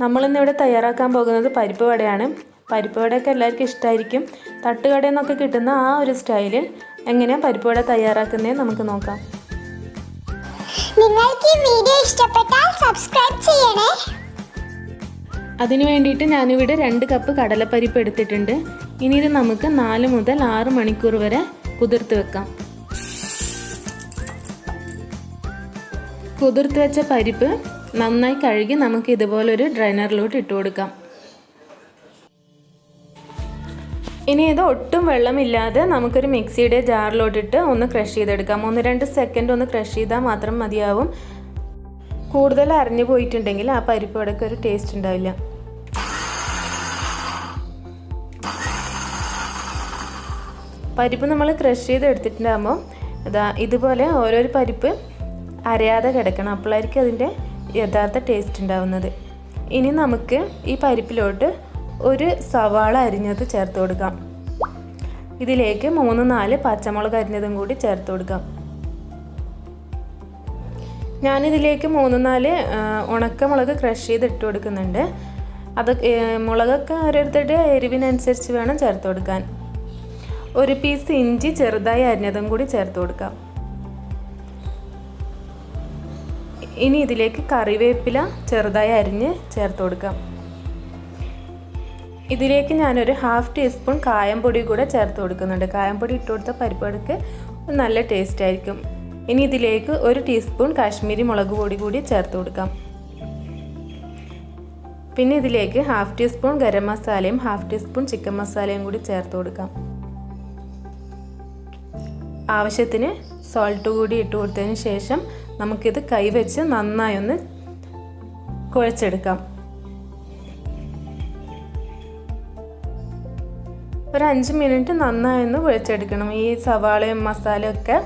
നമ്മളിന്നിവിടെ തയ്യാറാക്കാൻ പോകുന്നത് പരിപ്പ് വടയാണ്. പരിപ്പ് വടയൊക്കെ എല്ലാവർക്കും ഇഷ്ടമായിരിക്കും തട്ടുകടയിൽ നിന്നൊക്കെ കിട്ടുന്ന ആ ഒരു സ്റ്റൈലിൽ എങ്ങനെയാണ് പരിപ്പ് വട തയ്യാറാക്കുന്നത് നമുക്ക് നോക്കാം. നിങ്ങൾക്ക് ഈ വീഡിയോ ഇഷ്ടപ്പെട്ടാൽ സബ്സ്ക്രൈബ് ചെയ്യണേ. അതിന് വേണ്ടിയിട്ട് ഞാനിവിടെ രണ്ട് കപ്പ് കടലപ്പരിപ്പ് എടുത്തിട്ടുണ്ട്. ഇനി ഇത് നമുക്ക് നാല് മുതൽ ആറ് മണിക്കൂർ വരെ കുതിർത്ത് വെക്കാം. കുതിർത്ത് വെച്ച പരിപ്പ് നന്നായി കഴുകി നമുക്ക് ഇതുപോലൊരു ഡ്രൈനറിലോട്ട് ഇട്ട് കൊടുക്കാം. ഇനി ഇത് ഒട്ടും വെള്ളമില്ലാതെ നമുക്കൊരു മിക്സിയുടെ ജാറിലോട്ടിട്ട് ഒന്ന് ക്രഷ് ചെയ്തെടുക്കാം. ഒന്ന് രണ്ട് സെക്കൻഡ് ഒന്ന് ക്രഷ് ചെയ്താൽ മാത്രം മതിയാവും. കൂടുതൽ അരഞ്ഞു പോയിട്ടുണ്ടെങ്കിൽ ആ പരിപ്പ് വടക്ക് ഒരു ടേസ്റ്റ് ഉണ്ടാവില്ല. പരിപ്പ് നമ്മൾ ക്രഷ് ചെയ്ത് എടുത്തിട്ടുണ്ടാകുമ്പോൾ ഇതാ ഇതുപോലെ ഓരോരു പരിപ്പ് അരയാതെ കിടക്കണം. അപ്പോഴായിരിക്കും അതിന്റെ യഥാർത്ഥ ടേസ്റ്റ് ഉണ്ടാവുന്നത്. ഇനി നമുക്ക് ഈ പരിപ്പിലോട്ട് ഒരു സവാള അരിഞ്ഞത് ചേർത്ത് കൊടുക്കാം. ഇതിലേക്ക് മൂന്ന് നാല് പച്ചമുളക് അരിഞ്ഞതും കൂടി ചേർത്ത് കൊടുക്കാം. ഞാനിതിലേക്ക് മൂന്ന് നാല് ഉണക്കമുളക് ക്രഷ് ചെയ്ത് ഇട്ട് കൊടുക്കുന്നുണ്ട്. അത് മുളകൊക്കെ ഓരോരുത്തരുടെ എരിവിനനുസരിച്ച് വേണം ചേർത്ത് കൊടുക്കാൻ. ഒരു പീസ് ഇഞ്ചി ചെറുതായി അരിഞ്ഞതും കൂടി ചേർത്ത് കൊടുക്കാം. ഇനി ഇതിലേക്ക് കറിവേപ്പില ചെറുതായി അരിഞ്ഞ് ചേർത്ത് കൊടുക്കാം. ഇതിലേക്ക് ഞാനൊരു ഹാഫ് ടീസ്പൂൺ കായംപൊടി കൂടെ ചേർത്ത് കൊടുക്കുന്നുണ്ട്. കായംപൊടി ഇട്ട് കൊടുത്ത പരിപ്പടക്ക് നല്ല ടേസ്റ്റ് ആയിരിക്കും. ഇനി ഇതിലേക്ക് ഒരു ടീസ്പൂൺ കാശ്മീരി മുളക് പൊടി കൂടി ചേർത്ത് കൊടുക്കാം. പിന്നെ ഇതിലേക്ക് ഹാഫ് ടീസ്പൂൺ ഗരം മസാലയും ഹാഫ് ടീസ്പൂൺ ചിക്കൻ മസാലയും കൂടി ചേർത്ത് കൊടുക്കാം. ആവശ്യത്തിന് സോൾട്ട് കൂടി ഇട്ട് കൊടുത്തതിന് ശേഷം നമുക്കിത് കൈവച്ച് നന്നായി ഒന്ന് കുഴച്ചെടുക്കാം. ഒരു അഞ്ച് മിനിറ്റ് നന്നായി ഒന്ന് കുഴച്ചെടുക്കണം. ഈ സവാളയും മസാലയൊക്കെ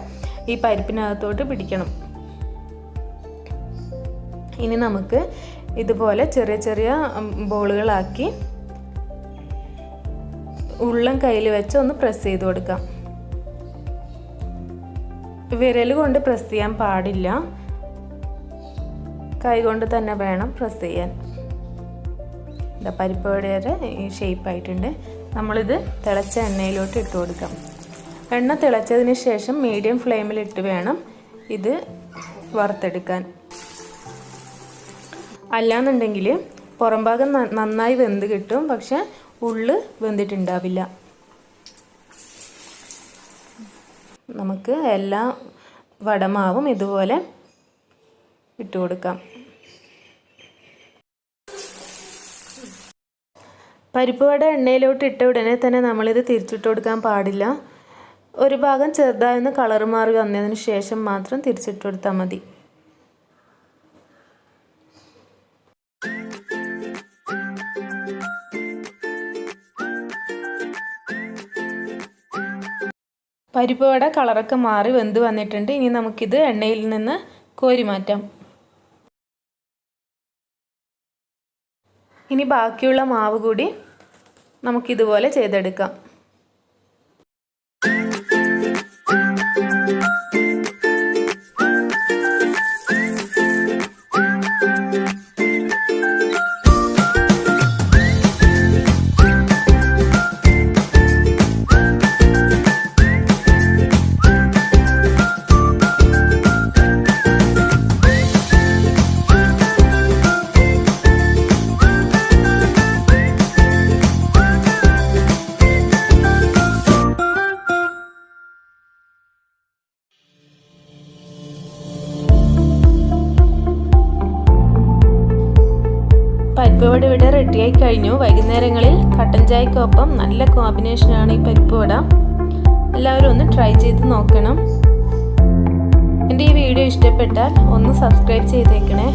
ഈ പരിപ്പിനകത്തോട്ട് പിടിക്കണം. ഇനി നമുക്ക് ഇതുപോലെ ചെറിയ ചെറിയ ബോളുകളാക്കി ഉള്ളം കയ്യിൽ വെച്ച് ഒന്ന് പ്രസ് ചെയ്ത് കൊടുക്കാം. വിരൽ കൊണ്ട് പ്രസ് ചെയ്യാൻ പാടില്ല. കൈകൊണ്ട് തന്നെ വേണം പ്രസ് ചെയ്യാൻ. ഇതാ പരിപ്പ് വടയുടെ ഈ ഷേപ്പായിട്ടുണ്ട് നമ്മളിത് തിളച്ച എണ്ണയിലോട്ട് ഇട്ട് കൊടുക്കാം. എണ്ണ തിളച്ചതിന് ശേഷം മീഡിയം ഫ്ലെയിമിലിട്ട് വേണം ഇത് വറുത്തെടുക്കാൻ. അല്ലാന്നുണ്ടെങ്കിൽ പുറംഭാഗം നന്നായി വെന്ത് കിട്ടും. പക്ഷെ ഉള്ളു വെന്തിട്ടുണ്ടാവില്ല. നമുക്ക് എല്ലാ വടമാവും ഇതുപോലെ ഇട്ട് കൊടുക്കാം. പരിപ്പ് വട എണ്ണയിലോട്ട് ഇട്ട ഉടനെ തന്നെ നമ്മളിത് തിരിച്ചിട്ട് കൊടുക്കാൻ പാടില്ല. ഒരു ഭാഗം ചെറുതായൊന്ന് കളർ മാറി വന്നതിന് ശേഷം മാത്രം തിരിച്ചിട്ട് കൊടുത്താൽ മതി. പരിപ്പ് വട കളറൊക്കെ മാറി വെന്ത് വന്നിട്ടുണ്ട്. ഇനി നമുക്കിത് എണ്ണയിൽ നിന്ന് കോരി മാറ്റാം. ഇനി ബാക്കിയുള്ള മാവ് കൂടി നമുക്കിതുപോലെ ചെയ്തെടുക്കാം. പരിപ്പ് വട ഇവിടെ റെഡിയായി കഴിഞ്ഞു. വൈകുന്നേരങ്ങളിൽ കട്ടൻ ചായക്കൊപ്പം നല്ല കോമ്പിനേഷനാണ് ഈ പരിപ്പ് വട. എല്ലാവരും ഒന്ന് ട്രൈ ചെയ്ത് നോക്കണം. എന്റെ ഈ വീഡിയോ ഇഷ്ടപ്പെട്ടാൽ ഒന്ന് സബ്സ്ക്രൈബ് ചെയ്തേക്കണേ.